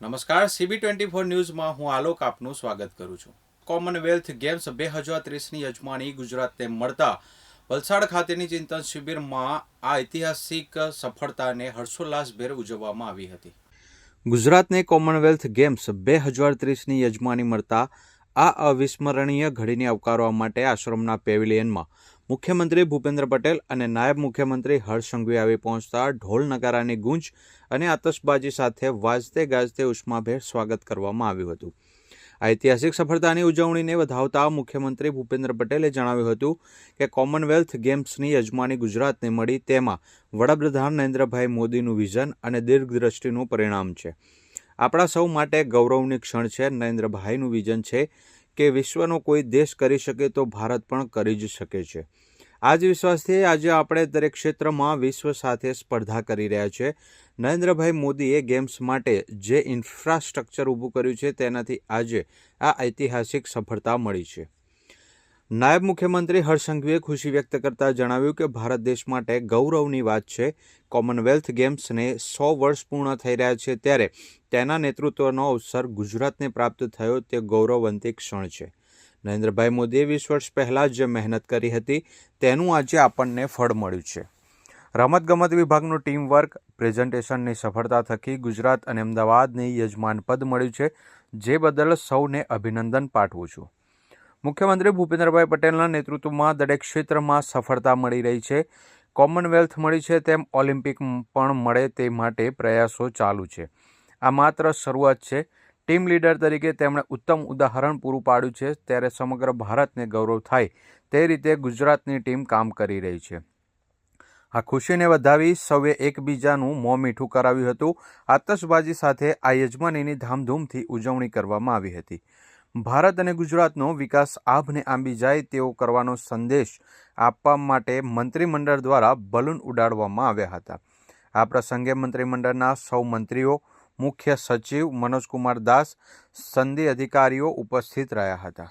નમસ્કાર CB twenty four ન્યૂઝમાં હું આલોક આપનું સ્વાગત કરું છું. કોમનવેલ્થ ગેમ્સ બે હજાર ત્રીસની યજમાની ગુજરાતને મળતા વલસાડ ખાતેની ચિંતન શિબિરમાં આ ઐતિહાસિક સફળતાને હર્ષોલ્લાસભેર ઉજવવામાં આવી હતી. ગુજરાતને કોમનવેલ્થ ગેમ્સ બે હજાર ત્રીસની યજમાની મળતા આ અવિસ્મરણીય ઘડીને આવકારવા માટે આશ્રમના પેવિલિયનમાં મુખ્યમંત્રી ભૂપેન્દ્ર પટેલ અને નાયબ મુખ્યમંત્રી હર્ષ સંઘવી આવી પહોંચતા ઢોલ નગારાની ગુંજ અને આતશબાજી સાથે વાજતે ગાજતે ઉષ્માભેર સ્વાગત કરવામાં આવ્યું હતું. ઐતિહાસિક સફળતાની ઉજવણીને વધાવતા મુખ્યમંત્રી ભૂપેન્દ્ર પટેલે જણાવ્યું હતું કે કોમનવેલ્થ ગેમ્સની યજમાની ગુજરાતને મળી તેમાં વડાપ્રધાન નરેન્દ્રભાઈ મોદીનું વિઝન અને દીર્ઘદ્રષ્ટિનું પરિણામ છે. આપણા સૌ માટે ગૌરવની ક્ષણ છે, નરેન્દ્રભાઈનું વિઝન છે કે વિશ્વનો કોઈ દેશ કરી શકે તો ભારત પણ કરી જ શકે છે. આ જ વિશ્વાસથી આજે આપણે દરેક ક્ષેત્રમાં વિશ્વ સાથે સ્પર્ધા કરી રહ્યા છે. નરેન્દ્રભાઈ મોદીએ ગેમ્સ માટે જે ઇન્ફ્રાસ્ટ્રક્ચર ઊભું કર્યું છે તેનાથી આજે આ ઐતિહાસિક સફળતા મળી છે. નાયબ મુખ્યમંત્રી હર્ષ ખુશી વ્યક્ત કરતા જણાવ્યું કે ભારત દેશ માટે ગૌરવની વાત છે. કોમનવેલ્થ ગેમ્સને સો વર્ષ પૂર્ણ થઈ રહ્યા છે ત્યારે તેના નેતૃત્વનો અવસર ગુજરાતને પ્રાપ્ત થયો તે ગૌરવવંતી ક્ષણ છે. નરેન્દ્રભાઈ મોદીએ વીસ વર્ષ પહેલાં જે મહેનત કરી હતી, તેનું આજે આપણને ફળ મળ્યું છે. રમતગમત વિભાગનું ટીમ વર્ક પ્રેઝન્ટેશનની સફળતા થકી ગુજરાત અને અમદાવાદને યજમાન પદ મળ્યું છે, જે બદલ સૌને અભિનંદન પાઠવું છું. મુખ્યમંત્રી ભૂપેન્દ્રભાઈ પટેલના નેતૃત્વમાં દરેક ક્ષેત્રમાં સફળતા મળી રહી છે. કોમનવેલ્થ મળી છે તેમ ઓલિમ્પિક પણ મળે તે માટે પ્રયાસો ચાલુ છે. આ માત્ર શરૂઆત છે. ટીમ લીડર તરીકે તેમણે ઉત્તમ ઉદાહરણ પૂરું પાડ્યું છે. ત્યારે સમગ્ર ભારતને ગૌરવ થાય તે રીતે ગુજરાતની ટીમ કામ કરી રહી છે. આ ખુશીને વધાવી સૌએ એકબીજાનું મોં મીઠું કરાવ્યું હતું. આતશબાજી સાથે આ યજમાનીની ધામધૂમથી ઉજવણી કરવામાં આવી હતી. ભારત અને ગુજરાતનો વિકાસ આભને આંબી જાય તેવો કરવાનો સંદેશ આપવા માટે મંત્રીમંડળ દ્વારા બલૂન ઉડાડવામાં આવ્યા હતા. આ પ્રસંગે મંત્રીમંડળના સૌ મંત્રીઓ, મુખ્ય સચિવ મનોજકુમાર દાસ, સંધિ અધિકારીઓ ઉપસ્થિત રહ્યા હતા.